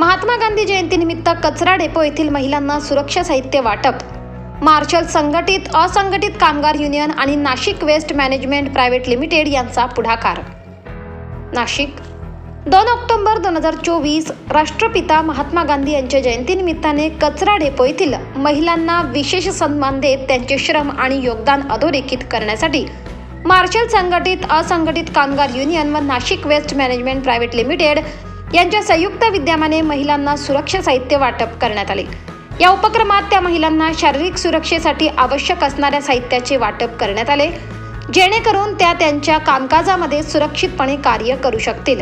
महात्मा गांधी जयंतीनिमित्त कचरा डेपो येथील महिलांना सुरक्षा साहित्य वाटप. मार्शल संघटित असंघटित कामगार युनियन आणि Nashik waste management private limited यांचा पुढाकार. नाशिक दोन ऑक्टोबर दोन हजार चोवीस राष्ट्रपिता महात्मा गांधी यांच्या जयंतीनिमित्ताने कचरा डेपो येथील महिलांना विशेष सन्मान देत त्यांचे श्रम आणि योगदान अधोरेखित करण्यासाठी मार्शल संघटित असंघटित कामगार युनियन व Nashik waste management private limited यांच्या संयुक्त विद्यमाने महिलांना सुरक्षा साहित्य वाटप करण्यात आले. या उपक्रमात त्या महिलांना शारीरिक सुरक्षेसाठी आवश्यक असणाऱ्या साहित्याचे वाटप करण्यात आले जेणेकरून त्या त्यांच्या कामकाजामध्ये सुरक्षितपणे कार्य करू शकतील.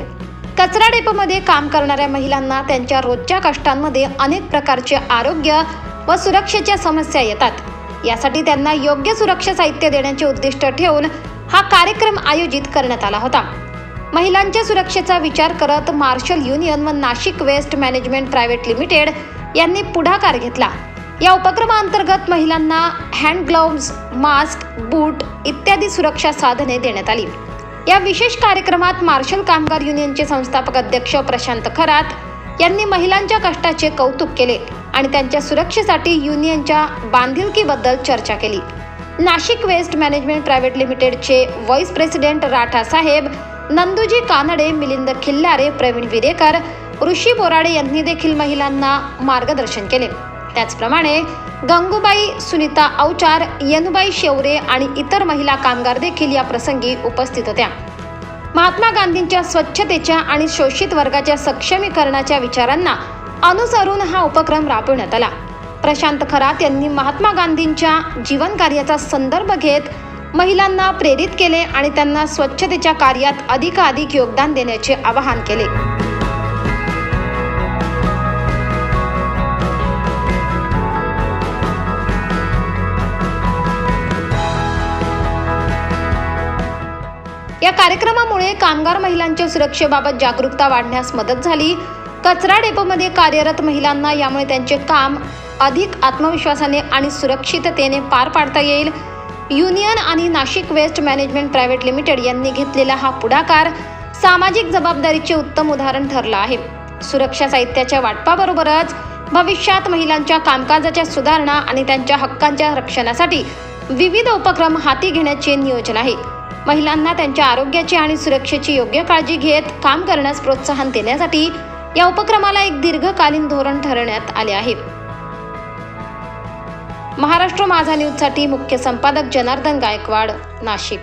कचरा डेपोमध्ये काम करणाऱ्या महिलांना त्यांच्या रोजच्या कष्टांमध्ये अनेक प्रकारचे आरोग्य व सुरक्षेच्या समस्या येतात. यासाठी त्यांना योग्य सुरक्षा साहित्य देण्याचे उद्दिष्ट ठेवून हा कार्यक्रम आयोजित करण्यात आला होता. महिलांच्या सुरक्षेचा विचार करत मार्शल युनियन व Nashik waste management private limited यांनी पुढाकार घेतला. या उपक्रमाअंतर्गत महिलांना हँड ग्लोव्ज मास्क बूट इत्यादी सुरक्षा साधने देण्यात आली. या विशेष कार्यक्रमात मार्शल कामगार युनियनचे संस्थापक अध्यक्ष प्रशांत खरात यांनी महिलांच्या कष्टाचे कौतुक केले आणि त्यांच्या सुरक्षेसाठी युनियनच्या बांधिलकीबद्दल चर्चा केली. नाशिक वेस्ट मॅनेजमेंट प्रायव्हेट लिमिटेडचे व्हाईस प्रेसिडेंट राठा साहेब नंदुजी कानडे मिलिंद खिल्लारे प्रवीण विरेकर ऋषी बोराडे यांनी देखील महिलांना मार्गदर्शन केले. त्याचप्रमाणे गंगूबाई सुनीता अवचार यनुबाई शेवरे आणि इतर महिला कामगार देखील या प्रसंगी उपस्थित होत्या. महात्मा गांधींच्या स्वच्छतेच्या आणि शोषित वर्गाच्या सक्षमीकरणाच्या विचारांना अनुसरून हा उपक्रम राबवण्यात आला. प्रशांत खरात यांनी महात्मा गांधींच्या जीवन कार्याचा संदर्भ घेत महिलांना प्रेरित केले आणि त्यांना स्वच्छतेच्या कार्यात अधिकाधिक योगदान देण्याचे आवाहन केले. या कार्यक्रमामुळे कामगार महिलांच्या सुरक्षेबाबत जागरूकता वाढण्यास मदत झाली. कचरा डेपोमध्ये कार्यरत महिलांना यामुळे त्यांचे काम अधिक आत्मविश्वासाने आणि सुरक्षिततेने पार पाडता येईल. युनियन आणि Nashik waste management private limited यांनी घेतलेला हा पुढाकार सामाजिक जबाबदारीचे उत्तम उदाहरण ठरलं आहे. सुरक्षा साहित्याच्या वाटपाबरोबरच भविष्यात महिलांच्या कामकाजाच्या सुधारणा आणि त्यांच्या हक्कांच्या रक्षणासाठी विविध उपक्रम हाती घेण्याचे नियोजन आहे. महिलांना त्यांच्या आरोग्याची आणि सुरक्षेची योग्य काळजी घेत काम करण्यास प्रोत्साहन देण्यासाठी या उपक्रमाला एक दीर्घकालीन धोरण ठरवण्यात आले आहे. महाराष्ट्र माझा न्यूजसाठी मुख्य संपादक जनार्दन गायकवाड नाशिक.